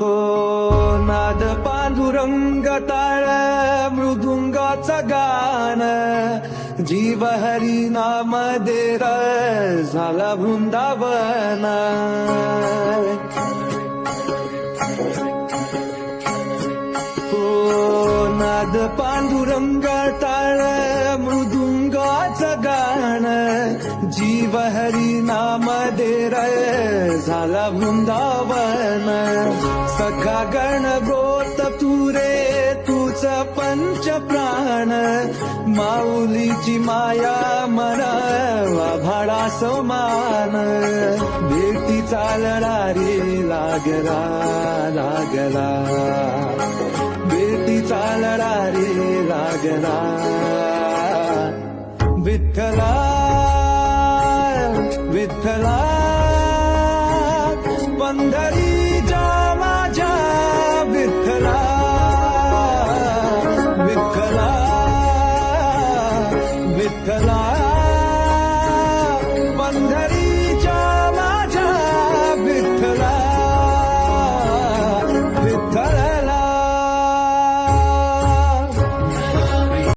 हो नाद पांडुरंग ताळ मृदुंगाचं गाण जीव हरी नाम देर झाला वृंदावन. हो नाद पांडुरंग ताळ मृदुंगाचं गाण जीव हरी नाम देर झाला वृंदावन. सखा गण गोत तुरे तुझ पंच प्राण. माऊलीची माया मना भाडा समान. भेटी चालणारी लागला लागला. बेटीचा रे लागला. विठ्ठला विठ्ठला पंधरी